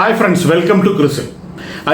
Hi friends welcome to Chris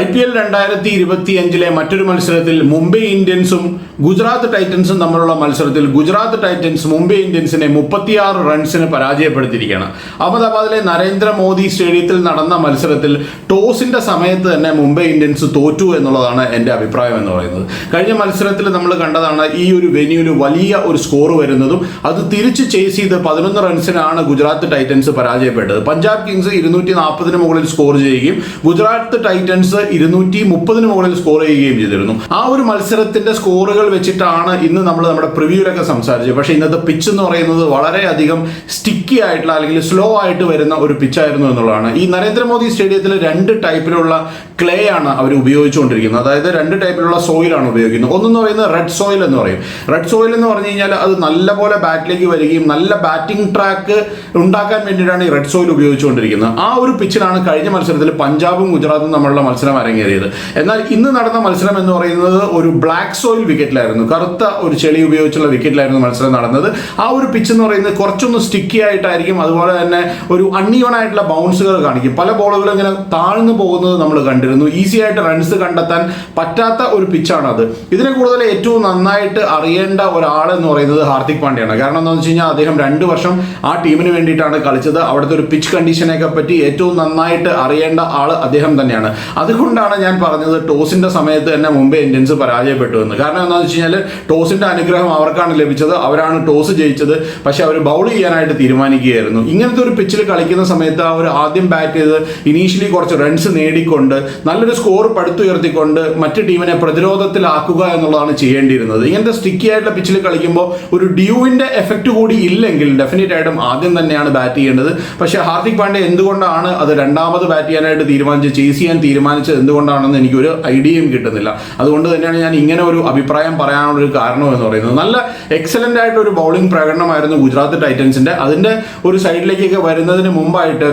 I P L രണ്ടായിരത്തി ഇരുപത്തി അഞ്ചിലെ മറ്റൊരു മത്സരത്തിൽ മുംബൈ ഇന്ത്യൻസും ഗുജറാത്ത് ടൈറ്റൻസും തമ്മിലുള്ള മത്സരത്തിൽ ഗുജറാത്ത് ടൈറ്റൻസ് മുംബൈ ഇന്ത്യൻസിനെ മുപ്പത്തിയാറ് റൺസിന് പരാജയപ്പെടുത്തിയിരിക്കുകയാണ്. അഹമ്മദാബാദിലെ നരേന്ദ്രമോദി സ്റ്റേഡിയത്തിൽ നടന്ന മത്സരത്തിൽ ടോസിന്റെ സമയത്ത് തന്നെ മുംബൈ ഇന്ത്യൻസ് തോറ്റു എന്നുള്ളതാണ് എന്റെ അഭിപ്രായം എന്ന് പറയുന്നത്. കഴിഞ്ഞ മത്സരത്തിൽ നമ്മൾ കണ്ടതാണ് ഈ ഒരു വെന്യൂവിൽ വലിയ ഒരു സ്കോർ വരുന്നതും അത് തിരിച്ച് ചേസ് ചെയ്ത് പതിനൊന്ന് റൺസിനാണ് ഗുജറാത്ത് ടൈറ്റൻസ് പരാജയപ്പെട്ടത്. പഞ്ചാബ് കിങ്സ് ഇരുന്നൂറ്റി നാൽപ്പതിന് മുകളിൽ സ്കോർ ചെയ്യുകയും ഗുജറാത്ത് ടൈറ്റൻസ് ഇരുന്നൂറ്റി മുപ്പതിന് മുകളിൽ സ്കോർ ചെയ്യുകയും ചെയ്തിരുന്നു. ആ ഒരു മത്സരത്തിന്റെ സ്കോറുകൾ വെച്ചിട്ടാണ് ഇന്ന് നമ്മൾ നമ്മുടെ പ്രിവ്യൂലൊക്കെ സംസാരിച്ചത്. പക്ഷേ ഇന്നത്തെ പിച്ച് എന്ന് പറയുന്നത് വളരെയധികം സ്റ്റിക്കി ആയിട്ടുള്ള അല്ലെങ്കിൽ സ്ലോ ആയിട്ട് വരുന്ന ഒരു പിച്ചായിരുന്നു എന്നുള്ളതാണ്. ഈ നരേന്ദ്രമോദി സ്റ്റേഡിയത്തിൽ രണ്ട് ടൈപ്പിലുള്ള ക്ലേ ആണ് അവർ ഉപയോഗിച്ചുകൊണ്ടിരിക്കുന്നത്. അതായത് രണ്ട് ടൈപ്പിലുള്ള സോയിലാണ് ഉപയോഗിക്കുന്നത്. ഒന്നെന്ന് പറയുന്നത് റെഡ് സോയിൽ എന്ന് പറയും. റെഡ് സോയിൽ എന്ന് പറഞ്ഞു കഴിഞ്ഞാൽ അത് നല്ലപോലെ ബാറ്റിലേക്ക് വരികയും നല്ല ബാറ്റിംഗ് ട്രാക്ക് ഉണ്ടാക്കാൻ വേണ്ടിയിട്ടാണ് ഈ റെഡ് സോയിൽ ഉപയോഗിച്ചുകൊണ്ടിരിക്കുന്നത്. ആ ഒരു പിച്ചിലാണ് കഴിഞ്ഞ മത്സരത്തിൽ പഞ്ചാബും ഗുജറാത്തും തമ്മിലുള്ള മത്സരം അരങ്ങേറിയത്. എന്നാൽ ഇന്ന് നടന്ന മത്സരം എന്ന് പറയുന്നത് ഒരു ബ്ലാക്ക് സോയിൽ വിക്കറ്റിലായിരുന്നു കറുത്ത ഒരു ചെളി ഉപയോഗിച്ചുള്ള വിക്കറ്റിലായിരുന്നു മത്സരം നടന്നത്. ആ ഒരു പിച്ച് എന്ന് പറയുന്നത് കുറച്ചൊന്ന് സ്റ്റിക്കി ആയിട്ടായിരിക്കും. അതുപോലെ തന്നെ ഒരു അൺഈവൺ ആയിട്ടുള്ള ബൗൺസുകൾ കാണിക്കും. പല ബോളുകളും ഇങ്ങനെ താഴ്ന്നു പോകുന്നത് നമ്മൾ കണ്ടിരുന്നു. ഈസി ആയിട്ട് റൺസ് കണ്ടെത്താൻ പറ്റാത്ത ഒരു പിച്ചാണ് അത് ഇതിനെ കൂടുതൽ ഏറ്റവും നന്നായിട്ട് അറിയേണ്ട ഒരാൾ എന്ന് പറയുന്നത് ഹാർദിക് പാണ്ഡ്യയാണ്. കാരണം എന്താണെന്ന് വെച്ച് കഴിഞ്ഞാൽ അദ്ദേഹം രണ്ട് വർഷം ആ ടീമിന് വേണ്ടിയിട്ടാണ് കളിച്ചത്. അവിടുത്തെ ഒരു പിച്ച് കണ്ടീഷനെയൊക്കെ പറ്റി ഏറ്റവും നന്നായിട്ട് അറിയേണ്ട ആൾ അദ്ദേഹം തന്നെയാണ്. അതുകൊണ്ടാണ് ഞാൻ പറഞ്ഞത് ടോസിന്റെ സമയത്ത് തന്നെ മുംബൈ ഇന്ത്യൻസ് പരാജയപ്പെട്ടു എന്ന്. കാരണം എന്താണെന്ന് വെച്ച് കഴിഞ്ഞാൽ ടോസിന്റെ അനുഗ്രഹം അവർക്കാണ് ലഭിച്ചത് അവരാണ് ടോസ് ജയിച്ചത് പക്ഷെ അവർ ബൗൾ ചെയ്യാനായിട്ട് തീരുമാനിക്കുകയായിരുന്നു. ഇങ്ങനത്തെ ഒരു പിച്ചിൽ കളിക്കുന്ന സമയത്ത് അവർ ആദ്യം ബാറ്റ് ചെയ്ത് ഇനീഷ്യലി കുറച്ച് റൺസ് നേടിക്കൊണ്ട് നല്ലൊരു സ്കോർ പടുത്തുയർത്തിക്കൊണ്ട് മറ്റ് ടീമിനെ പ്രതിരോധത്തിലാക്കുക എന്നുള്ളതാണ് ചെയ്യേണ്ടിയിരുന്നത്. ഇങ്ങനത്തെ സ്റ്റിക്കി ആയിട്ടുള്ള പിച്ചിൽ കളിക്കുമ്പോൾ ഒരു ഡ്യൂവിന്റെ എഫക്റ്റ് കൂടി ഇല്ലെങ്കിൽ ഡെഫിനറ്റ് ആയിട്ടും ആദ്യം തന്നെയാണ് ബാറ്റ് ചെയ്യേണ്ടത്. പക്ഷേ ഹാർദിക് പാണ്ഡ്യ എന്തുകൊണ്ടാണ് അത് രണ്ടാമത് ബാറ്റ് ചെയ്യാനായിട്ട് തീരുമാനിച്ച് ചേസ് ചെയ്യാൻ തീരുമാനിച്ചത് എന്തുകൊണ്ടാണെന്ന് എനിക്കൊരു ഐഡിയയും കിട്ടുന്നില്ല. അതുകൊണ്ട് തന്നെയാണ് ഞാൻ ഇങ്ങനെ ഒരു അഭിപ്രായം പറയാനുള്ള ഒരു കാരണം എന്ന് പറയുന്നത്. നല്ല എക്സലന്റ് ആയിട്ടൊരു ബൗളിംഗ് പ്രകടനമായിരുന്നു ഗുജറാത്ത് ടൈറ്റൻസിന്റെ അതിന്റെ ഒരു സൈഡിലേക്കൊക്കെ വരുന്നതിന് മുമ്പായിട്ട്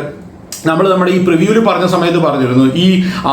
നമ്മൾ നമ്മുടെ ഈ പ്രിവ്യൂവിൽ പറഞ്ഞ സമയത്ത് പറഞ്ഞിരുന്നു ഈ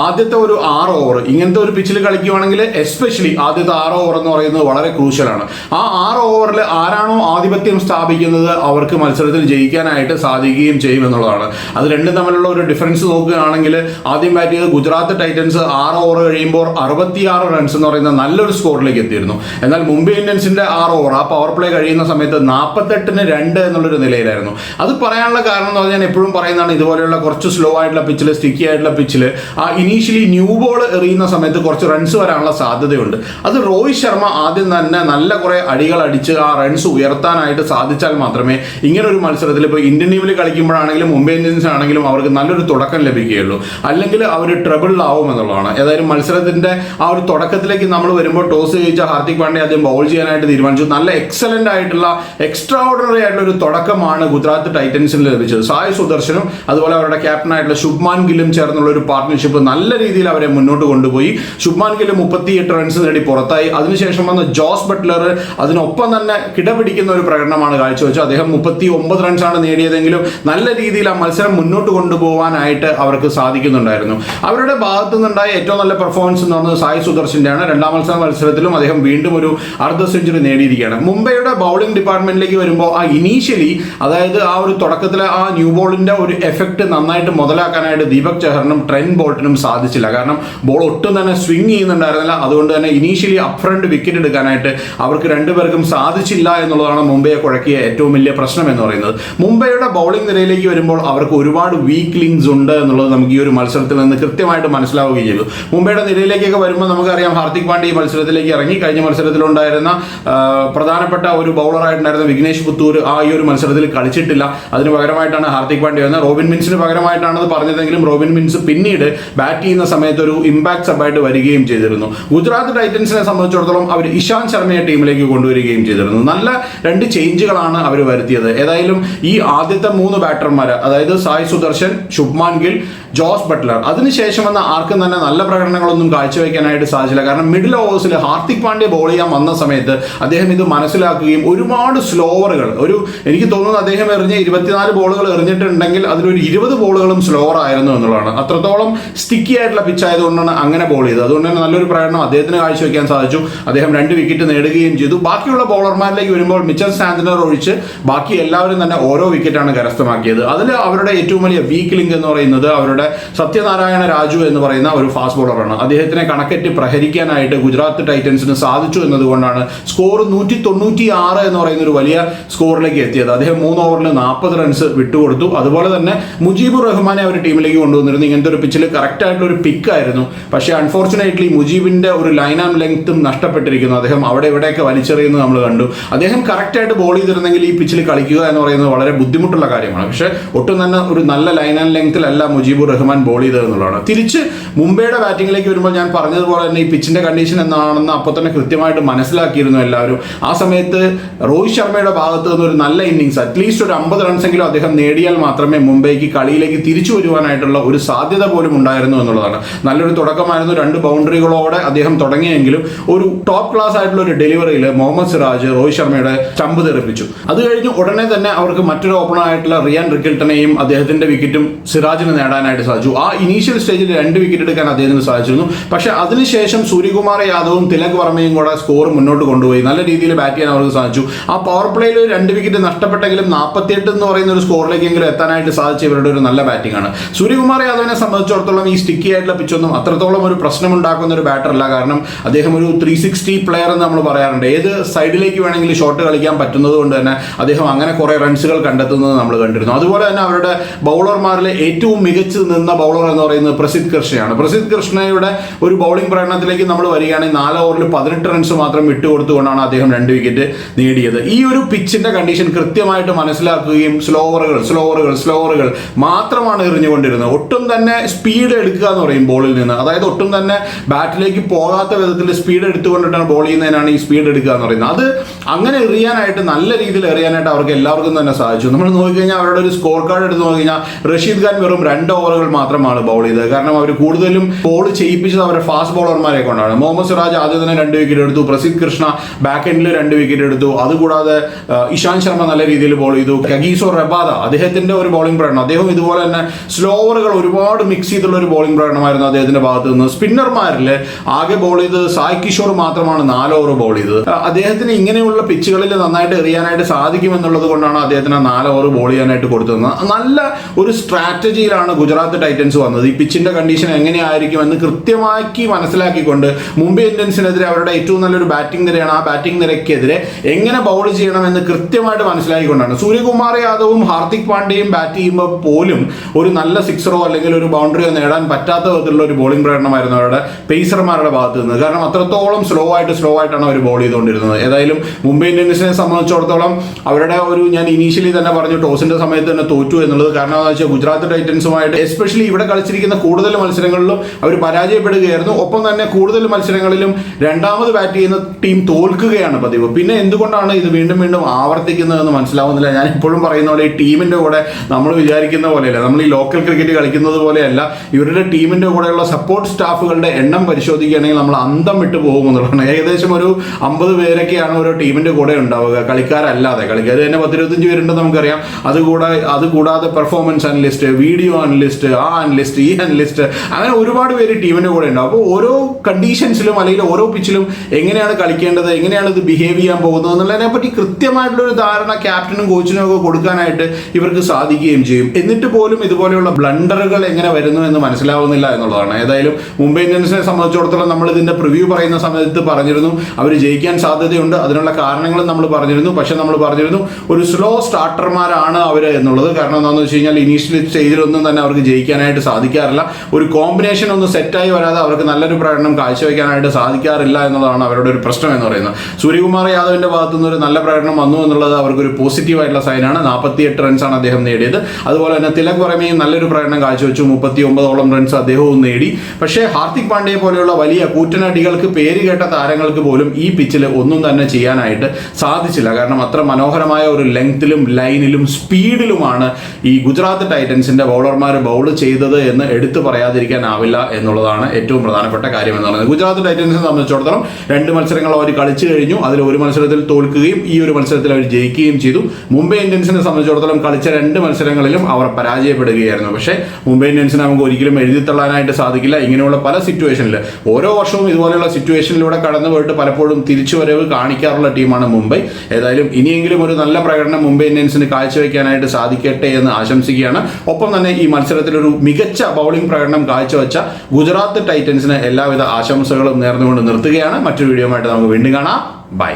ആദ്യത്തെ ഒരു ആറ് ഓവർ ഇങ്ങനത്തെ ഒരു പിച്ചിൽ കളിക്കുവാണെങ്കിൽ എസ്പെഷ്യലി ആദ്യത്തെ ആറ് ഓവർ എന്ന് പറയുന്നത് വളരെ ക്രൂഷ്യലാണ് ആ ആറ് ഓവറിൽ ആരാണോ ആധിപത്യം സ്ഥാപിക്കുന്നത് അവർക്ക് മത്സരത്തിൽ ജയിക്കാനായിട്ട് സാധിക്കുകയും ചെയ്യും എന്നുള്ളതാണ്. അത് രണ്ടും തമ്മിലുള്ള ഒരു ഡിഫറൻസ് നോക്കുകയാണെങ്കിൽ ആദ്യം ബാറ്റ് ചെയ്ത് ഗുജറാത്ത് ടൈറ്റൻസ് ആറ് ഓവർ കഴിയുമ്പോൾ അറുപത്തിയാറ് റൺസ് എന്ന് പറയുന്ന നല്ലൊരു സ്കോറിലേക്ക് എത്തിയിരുന്നു. എന്നാൽ മുംബൈ ഇന്ത്യൻസിന്റെ ആറ് ഓവർ ആ പവർ പ്ലേ കഴിയുന്ന സമയത്ത് നാൽപ്പത്തെട്ടിന് രണ്ട് എന്നുള്ളൊരു നിലയിലായിരുന്നു. അത് പറയാനുള്ള കാരണം എന്ന് പറഞ്ഞാൽ ഞാൻ എപ്പോഴും പറയുന്നതാണ് ഇതുപോലെയുള്ള കുറച്ച് സ്ലോ ആയിട്ടുള്ള പിച്ചിൽ സ്റ്റിക്കി ആയിട്ടുള്ള പിച്ചിൽ ആ ഇനീഷ്യലി ന്യൂ ബോൾ എറിയുന്ന സമയത്ത് കുറച്ച് റൺസ് വരാനുള്ള സാധ്യതയുണ്ട്. അത് രോഹിത് ശർമ്മ ആദ്യം തന്നെ നല്ല കുറെ അടികൾ അടിച്ച് ആ റൺസ് ഉയർത്താനായിട്ട് സാധിച്ചാൽ മാത്രമേ ഇങ്ങനെ ഒരു മത്സരത്തിൽ ഇപ്പോൾ ഇന്ത്യൻ ടീമിൽ കളിക്കുമ്പോഴാണെങ്കിലും മുംബൈ ഇന്ത്യൻസ് ആണെങ്കിലും അവർക്ക് നല്ലൊരു തുടക്കം ലഭിക്കുകയുള്ളൂ. അല്ലെങ്കിൽ അവർ ട്രബിളിലാവും എന്നുള്ളതാണ്. ഏതായാലും മത്സരത്തിന്റെ ആ ഒരു തുടക്കത്തിലേക്ക് നമ്മൾ വരുമ്പോൾ ടോസ് ജയിച്ച ഹാർദിക് പാണ്ഡ്യ ആദ്യം ബൗൾ ചെയ്യാനായിട്ട് തീരുമാനിച്ചു. നല്ല എക്സലന്റ് ആയിട്ടുള്ള എക്സ്ട്രാ ഓർഡിനറി ആയിട്ടുള്ള ഒരു തുടക്കമാണ് ഗുജറാത്ത് ടൈറ്റൻസിന് ലഭിച്ചത്. സായ് സുദർശനും അതുപോലെ അവരുടെ ക്യാപ്റ്റൻ ആയിട്ടുള്ള ശുഭ്മാൻ ഗില്ലും ചേർന്നുള്ള ഒരു പാർട്ട്ണർഷിപ്പ് നല്ല രീതിയിൽ അവരെ മുന്നോട്ട് കൊണ്ടുപോയി. ശുഭ്മാൻ ഗില്ല് മുപ്പത്തിയെട്ട് റൺസ് നേടി പുറത്തായി. അതിനുശേഷം വന്ന ജോസ് ബട്ട്ലർ അതിനൊപ്പം തന്നെ കിടപിടിക്കുന്ന ഒരു പ്രകടനമാണ് കാഴ്ചവെച്ചത്. അദ്ദേഹം മുപ്പത്തി ഒമ്പത് റൺസാണ് നേടിയതെങ്കിലും നല്ല രീതിയിൽ ആ മത്സരം മുന്നോട്ട് കൊണ്ടുപോകാനായിട്ട് അവർക്ക് സാധിക്കുന്നുണ്ടായിരുന്നു. അവരുടെ ഭാഗത്തു നിന്നുണ്ടായ ഏറ്റവും നല്ല പെർഫോമൻസ് എന്ന് പറഞ്ഞത് സായി സുദർശന്റെയാണ് രണ്ടാം മത്സര മത്സരത്തിലും അദ്ദേഹം വീണ്ടും ഒരു അർദ്ധ സെഞ്ചുറി നേടിയിരിക്കുകയാണ്. മുംബൈയുടെ ബൗളിംഗ് ഡിപ്പാർട്ട്മെന്റിലേക്ക് വരുമ്പോൾ ആ ഇനീഷ്യലി അതായത് ആ ഒരു തുടക്കത്തിലെ ആ ന്യൂ ബോളിന്റെ ഒരു എഫക്ട് നന്നായിട്ട് മുതലാക്കാനായിട്ട് ദീപക് ചഹറിനും ട്രെൻ ബോൾട്ടിനും സാധിച്ചില്ല. കാരണം ബോൾ ഒട്ടും തന്നെ സ്വിങ് ചെയ്യുന്നുണ്ടായിരുന്നില്ല. അതുകൊണ്ട് തന്നെ ഇനീഷ്യലി അപ് ഫ്രണ്ട് വിക്കറ്റ് എടുക്കാനായിട്ട് അവർക്ക് രണ്ടുപേർക്കും സാധിച്ചില്ല എന്നുള്ളതാണ് മുംബൈയെ കുഴക്കിയ ഏറ്റവും വലിയ പ്രശ്നം എന്ന് പറയുന്നത്. മുംബൈയുടെ ബൗളിംഗ് നിരയിലേക്ക് വരുമ്പോൾ അവർക്ക് ഒരുപാട് വീക്ക് ലിങ്സ് ഉണ്ട് എന്നുള്ളത് നമുക്ക് ഈ ഒരു മത്സരത്തിൽ നിന്ന് കൃത്യമായിട്ട് മനസ്സിലാവുകയും ചെയ്തു. മുംബൈയുടെ നിരയിലേക്കൊക്കെ വരുമ്പോൾ നമുക്കറിയാം ഹാർദിക് പാണ്ഡ്യ ഈ മത്സരത്തിലേക്ക് ഇറങ്ങി കഴിഞ്ഞ മത്സരത്തിലുണ്ടായിരുന്ന പ്രധാനപ്പെട്ട ഒരു ബൗളറായിട്ടുണ്ടായിരുന്ന വിഘ്നേഷ് പുത്തൂർ ആ ഈ ഒരു മത്സരത്തിൽ കളിച്ചിട്ടില്ല. അതിന് പകരമായിട്ടാണ് ഹാർദിക് പാണ്ഡ്യ വന്നത് റോബിൻ മിൻസിന് പകരമായിട്ടാണത് പറഞ്ഞതെങ്കിലും റോബിൻ മിൻസ് പിന്നീട് ബാറ്റ് ചെയ്യുന്ന സമയത്ത് ഒരു ഇമ്പാക്ട് സബായിട്ട് വരികയും ചെയ്തിരുന്നു. ഗുജറാത്ത് ടൈറ്റൻസിനെ സംബന്ധിച്ചിടത്തോളം അവർ ഇഷാന്ത് ശർമ്മയെ ടീമിലേക്ക് കൊണ്ടുവരികയും ചെയ്തിരുന്നു. നല്ല രണ്ട് ചേഞ്ചുകളാണ് അവർ വരുത്തിയത്. ഏതായാലും ഈ ആദ്യത്തെ മൂന്ന് ബാറ്റർമാർ അതായത് സായ് സുദർശൻ ശുഭ്മാൻ ഗിൽ ജോസ് ബട്ട്ലർ അതിനുശേഷം വന്ന ആർക്കും തന്നെ നല്ല പ്രകടനങ്ങളൊന്നും കാഴ്ചവെക്കാനായിട്ട് സാധിച്ചില്ല. കാരണം മിഡിൽ ഓവേഴ്സിൽ ഹാർദിക് പാണ്ഡ്യ ബോൾ ചെയ്യാൻ വന്ന സമയത്ത് അദ്ദേഹം ഇത് മനസ്സിലാക്കുകയും ഒരുപാട് സ്ലോവറുകൾ ഒരു എനിക്ക് തോന്നുന്നു അദ്ദേഹം എറിഞ്ഞ ഇരുപത്തിനാല് ബോളുകൾ എറിഞ്ഞിട്ടുണ്ടെങ്കിൽ അതിലൊരു ഇരുപത് എഴുപത് ബോളുകളും സ്ലോവർ ആയിരുന്നു എന്നുള്ളതാണ്. അത്രത്തോളം സ്റ്റിക്കി ആയിട്ടുള്ള പിച്ച് ആയതുകൊണ്ടാണ് അങ്ങനെ ബോൾ ചെയ്തത്. അതുകൊണ്ട് തന്നെ നല്ലൊരു പ്രകടനം അദ്ദേഹത്തിന് കാഴ്ചവെക്കാൻ സാധിച്ചു. അദ്ദേഹം രണ്ട് വിക്കറ്റ് നേടുകയും ചെയ്തു. ബാക്കിയുള്ള ബോളർമാരിലേക്ക് വരുമ്പോൾ മിച്ചൽ സാന്റനർ ഒഴിച്ച് ബാക്കി എല്ലാവരും തന്നെ ഓരോ വിക്കറ്റാണ് കരസ്ഥമാക്കിയത്. അതിൽ അവരുടെ ഏറ്റവും വലിയ വീക്ക് ലിങ്ക് എന്ന് പറയുന്നത് അവരുടെ സത്യനാരായണ രാജു എന്ന് പറയുന്ന ഒരു ഫാസ്റ്റ് ബോളറാണ് അദ്ദേഹത്തിനെ കണക്കെറ്റി പ്രഹരിക്കാനായിട്ട് ഗുജറാത്ത് ടൈറ്റൻസിന് സാധിച്ചു എന്നതുകൊണ്ടാണ് സ്കോർ നൂറ്റി തൊണ്ണൂറ്റി ആറ് എന്ന് പറയുന്ന ഒരു വലിയ സ്കോറിലേക്ക് എത്തിയത്. അദ്ദേഹം മൂന്ന് ഓവറിൽ നാൽപ്പത് റൺസ് വിട്ടുകൊടുത്തു. അതുപോലെ തന്നെ മുജീബുർ റഹ്മാനെ അവർ ടീമിലേക്ക് കൊണ്ടുവന്നിരുന്നു. ഇങ്ങനത്തെ ഒരു പിച്ചിൽ കറക്റ്റ് ആയിട്ടുള്ള ഒരു പിക്കായിരുന്നു പക്ഷേ അൺഫോർച്ചുനേറ്റ്ലി മുജീബിന്റെ ഒരു ലൈൻ ആം ലെങ്ത്തും നഷ്ടപ്പെട്ടിരിക്കുന്നു. അദ്ദേഹം അവിടെ ഇവിടെയൊക്കെ വലിച്ചെറിയുന്നത് നമ്മൾ കണ്ടു. അദ്ദേഹം കറക്റ്റ് ആയിട്ട് ബോൾ ചെയ്തിരുന്നെങ്കിൽ ഈ പിച്ചിൽ കളിക്കുക എന്ന് പറയുന്നത് വളരെ ബുദ്ധിമുട്ടുള്ള കാര്യമാണ്. പക്ഷേ ഒട്ടും തന്നെ ഒരു നല്ല ലൈൻ ആൻഡ് ലെങ്ത്തിലല്ല മുജീബുർ റഹ്മാൻ ബോൾ ചെയ്തത് എന്നുള്ളതാണ്. തിരിച്ച് മുംബൈയുടെ ബാറ്റിംഗിലേക്ക് വരുമ്പോൾ ഞാൻ പറഞ്ഞതുപോലെ തന്നെ ഈ പിച്ചിന്റെ കണ്ടീഷൻ എന്താണെന്ന് അപ്പോൾ തന്നെ കൃത്യമായിട്ട് മനസ്സിലാക്കിയിരുന്നു എല്ലാവരും. ആ സമയത്ത് രോഹിത് ശർമ്മയുടെ ഭാഗത്ത് നിന്ന് ഒരു നല്ല ഇന്നിങ്സ് അറ്റ്ലീസ്റ്റ് ഒരു അമ്പത് റൺസെങ്കിലും അദ്ദേഹം നേടിയാൽ മാത്രമേ മുംബൈക്ക് കളിയിലേക്ക് തിരിച്ചു വരുവാനായിട്ടുള്ള ഒരു സാധ്യത പോലും ഉണ്ടായിരുന്നു എന്നുള്ളതാണ്. നല്ലൊരു തുടക്കമായിരുന്നു. രണ്ട് ബൗണ്ടറികളോടെ അദ്ദേഹം തുടങ്ങിയെങ്കിലും ഒരു ടോപ്പ് ക്ലാസ് ആയിട്ടുള്ള ഒരു ഡെലിവറിയിൽ മുഹമ്മദ് സിറാജ് രോഹിത് ശർമ്മയുടെ ചമ്പ് തെറിപ്പിച്ചു. അത് കഴിഞ്ഞ് ഉടനെ തന്നെ അവർക്ക് മറ്റൊരു ഓപ്പണർ ആയിട്ടുള്ള റിയാൻ റിക്കിൾട്ടനെയും അദ്ദേഹത്തിന്റെ വിക്കറ്റും സിറാജിന് നേടാനായിട്ട് സാധിച്ചു. ആ ഇനീഷ്യൽ സ്റ്റേജിൽ രണ്ട് വിക്കറ്റ് എടുക്കാൻ അദ്ദേഹത്തിന് സാധിച്ചിരുന്നു. പക്ഷേ അതിനുശേഷം സൂര്യകുമാർ യാദവും തിലക് വർമ്മയും കൂടെ സ്കോർ മുന്നോട്ട് കൊണ്ടുപോയി. നല്ല രീതിയിൽ ബാറ്റ് ചെയ്യാൻ അവർക്ക് സാധിച്ചു. ആ പവർ പ്ലേയിൽ രണ്ട് വിക്കറ്റ് നഷ്ടപ്പെട്ടെങ്കിലും നാൽപ്പത്തിയെട്ട് എന്ന് പറയുന്ന ഒരു സ്കോറിലേക്കെങ്കിലും എത്താനായിട്ട് സാധിച്ചു ഇവരുടെ ഒരു നല്ല ബാറ്റിംഗ് ആണ്. സൂര്യകുമാർ യാദവിനെ സംബന്ധിച്ചിടത്തോളം ഈ സ്റ്റിക്കി ആയിട്ടുള്ള പിച്ചൊന്നും അത്രത്തോളം ഒരു പ്രശ്നം ഉണ്ടാക്കുന്ന ഒരു ബാറ്റർ അല്ല. കാരണം അദ്ദേഹം ഒരു ത്രീ സിക്സ്റ്റി പ്ലെയർ എന്ന് നമ്മൾ പറയാറുണ്ട്. ഏത് സൈഡിലേക്ക് വേണമെങ്കിലും ഷോട്ട് കളിക്കാൻ പറ്റുന്നത് കൊണ്ട് തന്നെ അദ്ദേഹം അങ്ങനെ കുറെ റൺസുകൾ കണ്ടെത്തുന്നത് നമ്മൾ കണ്ടിരുന്നു. അതുപോലെ തന്നെ അവരുടെ ബൗളർമാരിൽ ഏറ്റവും മികച്ചു നിന്ന ബൗളർ എന്ന് പറയുന്നത് പ്രസിദ്ധ് കൃഷ്ണയാണ്. പ്രസിദ്ധ് കൃഷ്ണയുടെ ഒരു ബൗളിംഗ് പ്രകടനത്തിലേക്ക് നമ്മൾ വരികയാണെങ്കിൽ നാല് ഓവറിൽ പതിനെട്ട് റൺസ് മാത്രം വിട്ടുകൊടുത്തുകൊണ്ടാണ് അദ്ദേഹം രണ്ട് വിക്കറ്റ് നേടിയത്. ഈ ഒരു പിച്ചിന്റെ കണ്ടീഷൻ കൃത്യമായിട്ട് മനസ്സിലാക്കുകയും സ്ലോവറുകൾ സ്ലോവറുകൾ സ്ലോവറുകൾ മാത്രമാണ് എറിഞ്ഞുകൊണ്ടിരുന്നത്. ഒട്ടും തന്നെ സ്പീഡ് എടുക്കുക എന്ന് പറയും ബോളിൽ നിന്ന്. അതായത് ഒട്ടും തന്നെ ബാറ്റിലേക്ക് പോകാത്ത വിധത്തിൽ സ്പീഡ് എടുത്തുകൊണ്ടിട്ടാണ് ബോൾ ചെയ്യുന്നതിനാണ് ഈ സ്പീഡ് എടുക്കുക എന്ന് പറയുന്നത്. അത് അങ്ങനെ എറിയാനായിട്ട് നല്ല രീതിയിൽ എറിയാനായിട്ട് അവർക്ക് എല്ലാവർക്കും തന്നെ സാധിച്ചു. നമ്മൾ നോക്കിക്കഴിഞ്ഞാൽ അവരുടെ ഒരു സ്കോർ കാർഡ് എടുത്ത് നോക്കിക്കഴിഞ്ഞാൽ റഷീദ് ഖാൻ വെറും രണ്ട് ഓവറുകൾ മാത്രമാണ് ബോൾ ചെയ്തത്. കാരണം അവർ കൂടുതലും ബോൾ ചെയ്യിപ്പിച്ചത് അവരുടെ ഫാസ്റ്റ് ബോളർമാരെ കൊണ്ടാണ്. മുഹമ്മദ് സിറാജ് ആദ്യം തന്നെ രണ്ട് വിക്കറ്റ് എടുത്തു. പ്രസിദ്ധ് കൃഷ്ണ ബാക്ക് എൻഡിൽ രണ്ട് വിക്കറ്റ് എടുത്തു. അതുകൂടാതെ ഇഷാന്ത് ശർമ്മ നല്ല രീതിയിൽ ബോൾ ചെയ്തു. കഗീസോ റബാദ അദ്ദേഹത്തിന്റെ ഒരു ബോളിംഗ് പ്രകടനം. അദ്ദേഹം ഇതുപോലെ തന്നെ സ്ലോവറുകൾ ഒരുപാട് മിക്സ് ചെയ്തുള്ള ഒരു ബോളിംഗ് പ്രകടനമായിരുന്നു അദ്ദേഹത്തിന്റെ ഭാഗത്ത് നിന്ന്. സ്പിന്നർമാരിൽ ആകെ ബോൾ ചെയ്ത് സായ് കിഷോർ മാത്രമാണ് നാല് ഓവർ ബോൾ ചെയ്തത്. അദ്ദേഹത്തിന് ഇങ്ങനെയുള്ള പിച്ചുകളിൽ നന്നായിട്ട് എറിയാനായിട്ട് സാധിക്കും എന്നുള്ളത് കൊണ്ടാണ് അദ്ദേഹത്തിന് നാല് ഓവർ ബോൾ ചെയ്യാനായിട്ട് കൊടുത്തത്. നല്ല ഒരു സ്ട്രാറ്റജിയിലാണ് ഗുജറാത്ത് ടൈറ്റൻസ് വന്നത്. ഈ പിച്ചിന്റെ കണ്ടീഷൻ എങ്ങനെയായിരിക്കും എന്ന് കൃത്യമാക്കി മനസ്സിലാക്കിക്കൊണ്ട് മുംബൈ ഇന്ത്യൻസിനെതിരെ അവരുടെ ഏറ്റവും നല്ലൊരു ബാറ്റിംഗ് നിരയാണ്. ആ ബാറ്റിംഗ് നിരക്കെതിരെ എങ്ങനെ ബൗൾ ചെയ്യണം എന്ന് കൃത്യമായിട്ട് മനസ്സിലാക്കിക്കൊണ്ടാണ്. സൂര്യകുമാർ യാദവും ഹാർദിക് പാണ്ഡ്യയും ബാറ്റ് ചെയ്യുമ്പോൾ പോലും ഒരു നല്ല സിക്സറോ അല്ലെങ്കിൽ ഒരു ബൗണ്ടറിയോ നേടാൻ പറ്റാത്ത വിധത്തിലുള്ള ഒരു ബോളിംഗ് പ്രകടനമായിരുന്നു അവരുടെ പേസർമാരുടെ ഭാഗത്ത് നിന്ന്. കാരണം അത്രത്തോളം സ്ലോ ആയിട്ട് സ്ലോ ആയിട്ടാണ് അവർ ബോൾ ചെയ്തുകൊണ്ടിരുന്നത്. ഏതായാലും മുംബൈ ഇന്ത്യൻസിനെ സംബന്ധിച്ചിടത്തോളം അവരുടെ ഒരു ഞാൻ ഇനീഷ്യലി തന്നെ പറഞ്ഞു ടോസിന്റെ സമയത്ത് തന്നെ തോറ്റു എന്നുള്ളത് കാരണം എന്താ വെച്ചാൽ ഗുജറാത്ത് ടൈറ്റൻസുമായിട്ട് എസ്പെഷ്യലി ഇവിടെ കളിച്ചിരിക്കുന്ന കൂടുതൽ മത്സരങ്ങളിലും അവർ പരാജയപ്പെടുകയായിരുന്നു. ഒപ്പം തന്നെ കൂടുതൽ മത്സരങ്ങളിലും രണ്ടാമത് ബാറ്റ് ചെയ്യുന്ന ടീം തോൽക്കുകയാണ് പതിവ്. പിന്നെ എന്തുകൊണ്ടാണ് ഇത് വീണ്ടും വീണ്ടും ആവർത്തിക്കുന്നതെന്ന് മനസ്സിലാവുന്നില്ല. ഞാൻ ഇപ്പോഴും പറയുന്ന പോലെ ഈ ടീമിന്റെ കൂടെ നമ്മൾ വിചാരിക്കുന്ന പോലെയല്ല. നമ്മൾ ഈ ലോക്കൽ ക്രിക്കറ്റ് കളിക്കുന്നത് പോലെയല്ല. ഇവരുടെ ടീമിന്റെ കൂടെയുള്ള സപ്പോർട്ട് സ്റ്റാഫുകളുടെ എണ്ണം പരിശോധിക്കുകയാണെങ്കിൽ നമ്മൾ അന്തം വിട്ടു പോകുമെന്നുള്ളതാണ് ഏകദേശം ഒരു അമ്പത് പേരൊക്കെയാണ് ഓരോ ടീമിന്റെ കൂടെ ഉണ്ടാവുക. കളിക്കാരല്ലാതെ. കളിക്കാർ തന്നെ പത്തിരുപത്തഞ്ച് പേരുണ്ടെന്ന് നമുക്കറിയാം. അതുകൂടെ അതുകൂടാതെ പെർഫോമൻസ് അനലിസ്റ്റ് വീഡിയോ അനലിസ്റ്റ് ആ അനലിസ്റ്റ് ഈ അനലിസ്റ്റ് അങ്ങനെ ഒരുപാട് പേര് ടീമിന്റെ കൂടെ ഉണ്ടാവും. അപ്പോൾ ഓരോ കണ്ടീഷൻസിലും അല്ലെങ്കിൽ ഓരോ പിച്ചിലും എങ്ങനെയാണ് കളിക്കേണ്ടത് എങ്ങനെയാണ് ഇത് ബിഹേവ് ചെയ്യാൻ പോകുന്നത് എന്നുള്ളതിനെ പറ്റി കൃത്യമായിട്ടുള്ള ഒരു ധാരണ ക്യാപ്റ്റനും കോച്ചിനും ഒക്കെ കൊടുക്കാനായിട്ട് ഇവർക്ക് സാധിക്കുകയും ചെയ്യും. എന്നിട്ട് പോലും ഇതുപോലെയുള്ള ബ്ലണ്ടറുകൾ എങ്ങനെ വരുന്നു എന്ന് മനസ്സിലാവുന്നില്ല എന്നുള്ളതാണ്. ഏതായാലും മുംബൈ ഇന്ത്യൻസിനെ സംബന്ധിച്ചിടത്തോളം നമ്മൾ ഇതിന്റെ പ്രിവ്യൂ പറയുന്ന സമയത്ത് പറഞ്ഞിരുന്നു. അവർ ജയിക്കാൻ സാധ്യതയുണ്ട്. അതിനുള്ള കാരണങ്ങളും നമ്മൾ പറഞ്ഞിരുന്നു. പക്ഷെ നമ്മൾ പറഞ്ഞിരുന്നു ഒരു സ്ലോ സ്റ്റാർട്ടർമാരാണ് അവർ എന്നുള്ളത്. കാരണം എന്താണെന്ന് വെച്ച് കഴിഞ്ഞാൽ ഇനീഷ്യൽ സ്റ്റേജിലൊന്നും തന്നെ അവർക്ക് ജയിക്കാനായിട്ട് സാധിക്കാറില്ല. ഒരു കോമ്പിനേഷൻ ഒന്ന് സെറ്റായി വരാതെ അവർക്ക് നല്ലൊരു പ്രകടനം കാഴ്ചവെക്കാനായിട്ട് സാധിക്കാറില്ല എന്നുള്ളതാണ് അവരുടെ ഒരു പ്രശ്നം എന്ന് പറയുന്നത്. സൂര്യകുമാർ യാദവിന്റെ ഭാഗത്തു നിന്ന് ഒരു നല്ല പ്രകടനം വന്നു എന്നുള്ളത് അവർക്കൊരു പോസിറ്റീവ് ആയിട്ടുള്ള സൈനാണ് നാൽപ്പത്തി എട്ട് റൺസാണ് അദ്ദേഹം നേടിയത്. അതുപോലെ തന്നെ തിലക് പുറമേയും നല്ലൊരു പ്രകടനം കാഴ്ചവെച്ചു. മുപ്പത്തി ഒമ്പതോളം റൺസ് അദ്ദേഹവും നേടി. പക്ഷേ ഹാർദിക് പാണ്ഡ്യയെ പോലെയുള്ള വലിയ കൂറ്റനടികൾക്ക് പേര് കേട്ട താരങ്ങൾക്ക് പോലും ഈ പിച്ചിൽ ഒന്നും തന്നെ ചെയ്യാനായിട്ട് സാധിച്ചില്ല. കാരണം അത്ര മനോഹരമായ ഒരു ലെങ്ത്തിലും ലൈനിലും സ്പീഡിലുമാണ് ഈ ഗുജറാത്ത് ടൈറ്റൻസിന്റെ ബൗളർമാർ ബൗൾ ചെയ്തത് എന്ന് എടുത്തു പറയാതിരിക്കാനാവില്ല എന്നുള്ളതാണ് ഏറ്റവും പ്രധാനപ്പെട്ട കാര്യം എന്ന് പറയുന്നത്. ഗുജറാത്ത് ടൈറ്റൻസിനെ സംബന്ധിച്ചിടത്തോളം രണ്ട് മത്സരങ്ങൾ അവർ കളിച്ചു കഴിഞ്ഞു. അതിൽ ഒരു മത്സരത്തിൽ തോൽക്കുകയും ഈ ഒരു മത്സരത്തിൽ അവർ ജയിക്കുകയും ചെയ്തു. മുംബൈ ഇന്ത്യൻസിനെ സംബന്ധിച്ചിടത്തോളം കളിച്ച രണ്ട് മത്സരങ്ങളിലും അവർ പരാജയപ്പെടുകയായിരുന്നു. പക്ഷേ മുംബൈ ഇന്ത്യൻസിന് നമുക്ക് ഒരിക്കലും എഴുതിത്തള്ളാനായിട്ട് സാധിക്കില്ല. ഇങ്ങനെയുള്ള പല സിറ്റുവേഷനിൽ ഓരോ വർഷവും ഇതുപോലെയുള്ള സിറ്റുവേഷനിലൂടെ കടന്നു പോയിട്ട് പലപ്പോഴും തിരിച്ചുവരവ് കാണിക്കാറുള്ള ടീമാണ് മുംബൈ. ഏതായാലും ഇനിയെങ്കിലും ഒരു നല്ല പ്രകടനം മുംബൈ ഇന്ത്യൻസിന് കാഴ്ചവെക്കാനായിട്ട് സാധിക്കട്ടെ എന്ന് ആശംസിക്കുകയാണ്. ഒപ്പം തന്നെ ഈ മത്സരത്തിൽ ഒരു മികച്ച ബൗളിംഗ് പ്രകടനം കാഴ്ചവെച്ച ഗുജറാത്ത് ടൈറ്റൻസിന് എല്ലാവിധ ആശംസകളും നേർന്നുകൊണ്ട് നിർത്തുകയാണ്. മറ്റൊരു വീഡിയോ ആയിട്ട് നമുക്ക് വീണ്ടും കാണാം. ബൈ